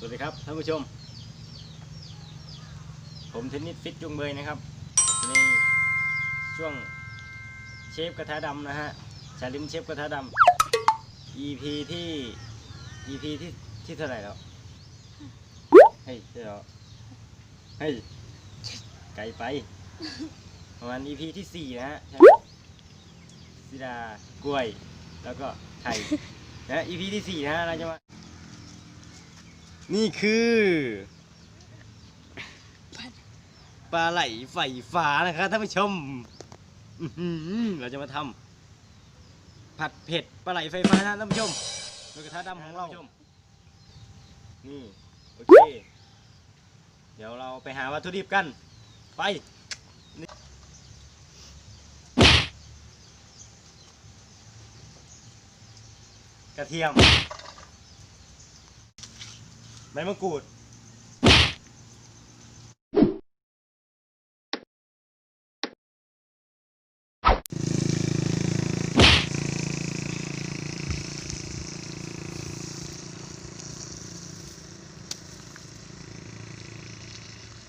สวัสดีครับท่านผู้ชม ผมเทนนิสฟิตจุงเบยนะครับในช่วงเชฟกระทะดำนะฮะชาลิมเชฟกระทะดำ EP ที่ EP ที่ที่เท่าไหร่แล้วเฮ้ยเดี๋ยวเฮ้ยไกลไปประมาณ EP ที่สี่นะฮะใช่ไหมสิดากล้วย แล้วก็ไข่นะ EP ที่สี่นะฮะเราจะมา นี่คือปลาไหลไฟฟ้านะครับท่านผู้ชมเราจะมาทำผัดเผ็ดปลาไหลไฟฟ้านะท่านผู้ชมโดยกระทะดำของเรานี่โอเค เดี๋ยวเราไปหาวัตถุดิบกัน ไปกระเทียม ใบมะกรูดต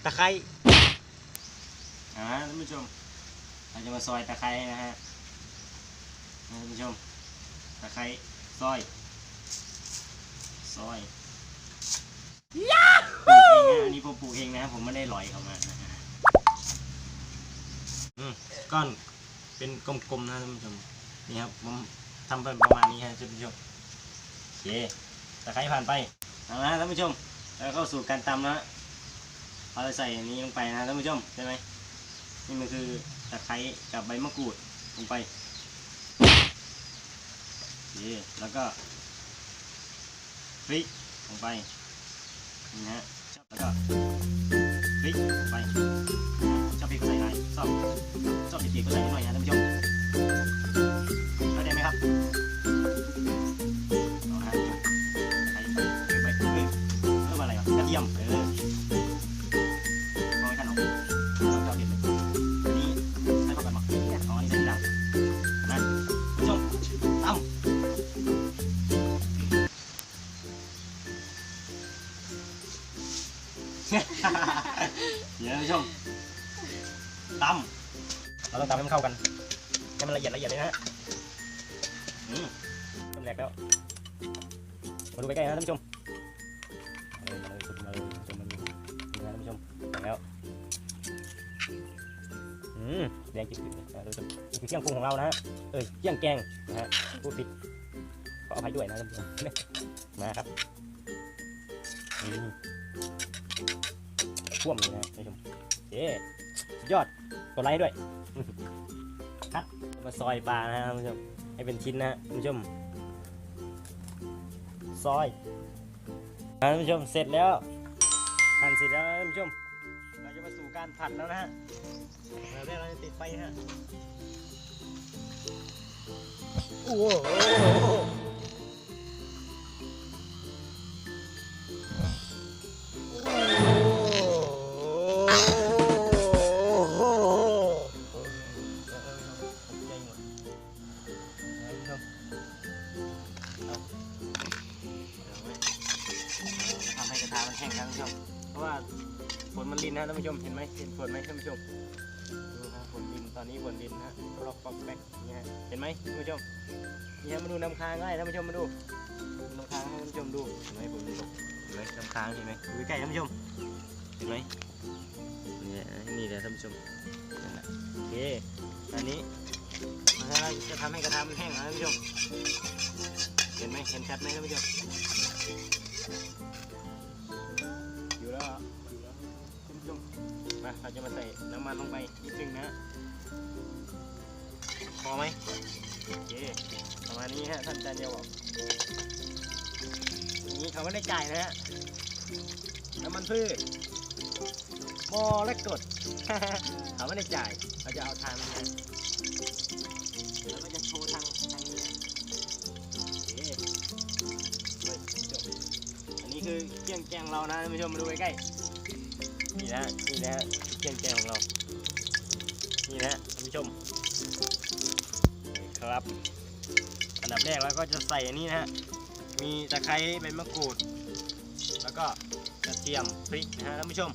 ะไคร้อ่าท่านผู้ชม เราจะมาซอยตะไคร้นะฮะท่านผู้ชม ตะไคร้ซอย ซอย ปลูเองอันนี้ผมปลูกเองนะผมไม่ได้ลอยเข้ามานะฮะอืมก้อนเป็นกลมๆนะท่านผู้ชมนี่ครับผมทำเป็นประมาณนี้ฮะท่านผู้ชมโอเคตะไคร้ผ่านไปเอาละท่านผู้ชม แล้วเข้าสู่การตำนะฮะเราจะใส่อันนี้ลงไปนะท่านผู้ชมใช่ไหมนี่มันคือตะไคร้กับใบมะกรูดลงไปโอเคแล้วก็พริกลงไป นี่นะฮะแล้วก็พริกไปชอบพริกใส่ไหนชอบชอบติดๆก็ใส่นิดหน่อยนะท่านผู้ชมเข้าใจไหมครับเอาฮะใส่ไปเออเอออะไรวะกระเทียมเออ เดี๋ยวท่านผู้ชมตำเราต้องตำให้มันเข้ากันให้มันละเอียดละเอียดเลยนะฮะอืมเริ่มแรกแล้วมาดูใกล้ๆนะท่านผู้ชมมาเลยมาเลยสุดมาเลยท่านผู้ชมมาดูนี่นะท่านผู้ชมมาแล้วอืมแดงจิ๋วๆนะท่านผู้ชมนี่คือเครื่องปรุงของเรานะฮะเอ้ยเครื่องแกงนะฮะพูดผิดขออภัยด้วยนะท่านผู้ชมมาครับนี่ ท่วมเลยนะท่านผู้ชมเอ๊ยอดกดไลค์ด้วยครับมาซอยปลานะท่านผู้ชมให้เป็นชิ้นนะท่านผู้ชมซอยท่านผู้ชมเสร็จแล้วหั่นเสร็จแล้วนะท่านผู้ชม เราจะมาสู่การผัดแล้วนะฮะเราแรกเราจะติดไฟนะฮะโอ้โห ให้กระทะมันแห้งนะท่านผู้ชม เพราะว่าฝนมันรินนะท่านผู้ชม เห็นไหมเห็นฝนไหมท่านผู้ชม ดูนะฝนริน ตอนนี้ฝนรินนะรอบปอกแป๊กนี่ฮะเห็นไหมท่านผู้ชม นี่ฮะมาดูน้ำค้างได้ท่านผู้ชมมาดูน้ำค้างให้ท่านผู้ชมดู เห็นไหมฝนรินตกเห็นไหมน้ำค้างเห็นไหมดูใกล้ท่านผู้ชม เห็นไหมนี่นี่แหละท่านผู้ชมนั่นแหละโอเค อันนี้เราจะทำให้กระทะมันแห้งนะท่านผู้ชม เห็นไหมเห็นชัดไหมท่านผู้ชม มาเราจะมาใส่น้ำมันลงไปนิดนึงนะฮะพอไหมโอเคประมาณนี้ฮะท่านอาจารย์เดียวบอกอย่างนี้เขาไม่ได้จ่ายนะฮะน้ำมันพืชมอและกดเขาไม่ได้จ่ายเราจะเอาทางนี้นะแล้วก็จะโชว์ทางทางนี้นะโอเคเฮ้ยจบอันนี้คือเครื่องแกงเรานะท่านผู้ชมมาดูใกล้ๆ นี่นะนี่นะเครื่องแกงของเรา นี่นะท่านผู้ชมครับ อันดับแรกเราก็จะใส่อันนี้นะฮะ มีตะไคร้ใบมะกรูด แล้วก็กระเทียมพริกนะฮะท่านผู้ชม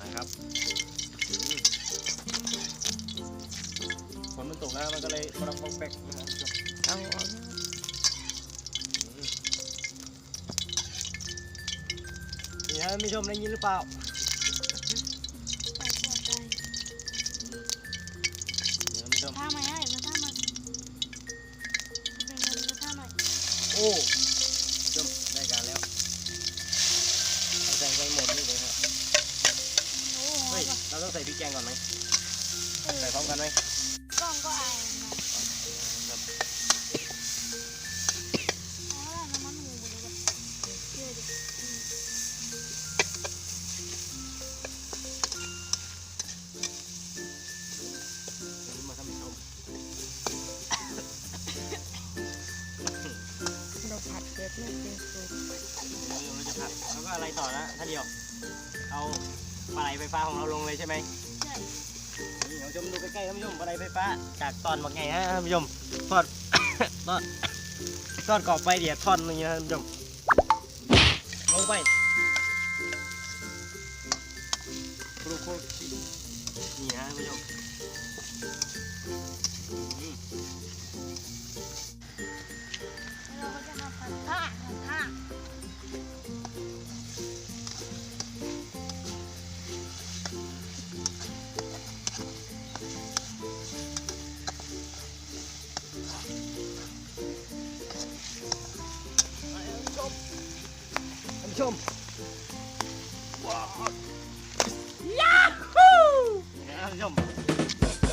นะครับฝนมันตกนะมันก็เลยปรอกปอกแป๊กนะฮะท่านผู้ชมเอาออกอืมนี่ฮะท่านผู้ชมได้ยินหรือเปล่า โอ้ ราจะผัดแล้วก็อะไรต่อนะท่านเดียว เอาปลาไหลไฟฟ้าของเราลงเลยใช่ไหมใช่นี่ท่านผู้ชมดูใกล้ๆท่านผู้ชมปลาไหลไฟฟ้า จากตอนบักไงฮะท่านผู้ชมทอดทอดทอดกรอบไปเดี๋ยวทอดอย่างนี้นะท่านผู้ชมลงไปครูโครูนี่ฮะท่านผู้ชม ชมว้าวยักฮูนี่ฮะท่านผู้ชม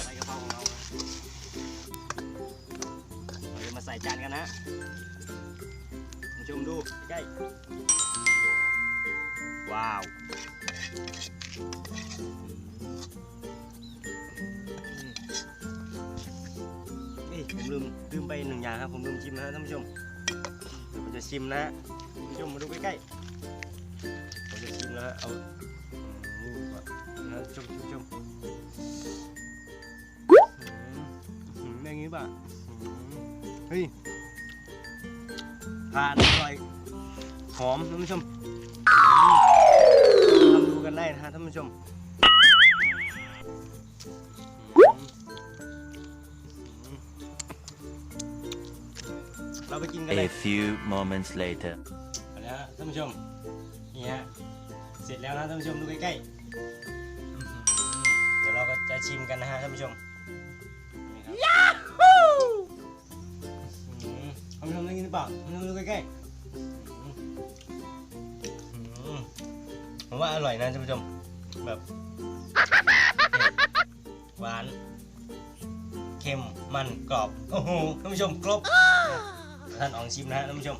ใส่กระเพราของเรานะเราจะมาใส่จานกันนะท่านผู้ชมดูใกล้ว้าวนี่ผมลืมลืมไปหนึ่งอย่างครับผมลืมชิมนะท่านผู้ชมเดี๋ยวผมจะชิมนะฮะท่านผู้ชมมาดูใกล้ๆผมจะชิม นะฮะเอาอืมนี่ก่อนนะฮะชมชมชมอืมอืมได้งี้ป่ะอืมเฮ้ยผ่านอร่อยหอมท่านผู้ชมอืมทำดูกันได้นะฮะท่านผู้ชมอืมเราไปกินกันเล A ย few moments later. เอาละฮะท่านผู้ชมนี่ฮะ เสร็จแล้วนะท่านผู้ชมดูใกล้ๆอื้อหือเดี๋ยวเราก็จะชิมกันนะฮะท่านผู้ชมนี่ครับยาฮูท่านผู้ชมได้ยินหรือเปล่าท่านผู้ชมดูใกล้ๆอื้อหือผมว่าอร่อยนะท่านผู้ชม แบบเผ็ดหวาน เค็ม มัน กรอบ โอ้โห ท่านผู้ชมครบ ท่านอองชิมนะฮะท่านผู้ชม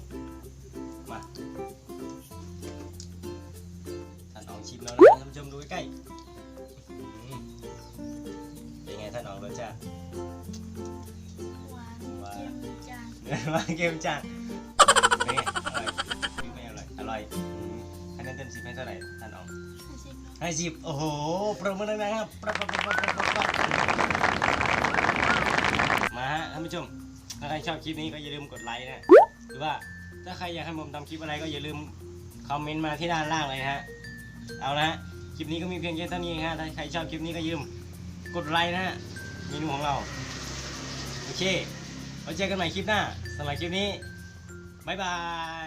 มา ชมดูใกล้ๆอื้อหือเป็นไงท่านอองรสชาติหวานเค็มจางมาเกมจังเป็นไงอร่อยหรือไม่อร่อยอร่อยอื้อคะแนนเต็มสิบให้เท่าไหร่ท่านอองให้ชิมก่อนให้สิบโอ้โหประมือนะครับประประประประประประมาฮะท่านผู้ชมถ้าใครชอบคลิปนี้ก็อย่าลืมกดไลค์นะหรือว่าถ้าใครอยากให้ผมทำคลิปอะไรก็อย่าลืมคอมเมนต์มาที่ด้านล่างเลยนะฮะ เอาละฮะ คลิปนี้ก็มีเพียงแค่เท่านี้ฮะถ้าใครชอบคลิปนี้ก็ยืมกดไลค์นะฮะเมนูของเรา โอเคเราเจอกันใหม่คลิปหน้าสำหรับคลิปนี้ บ๊ายบาย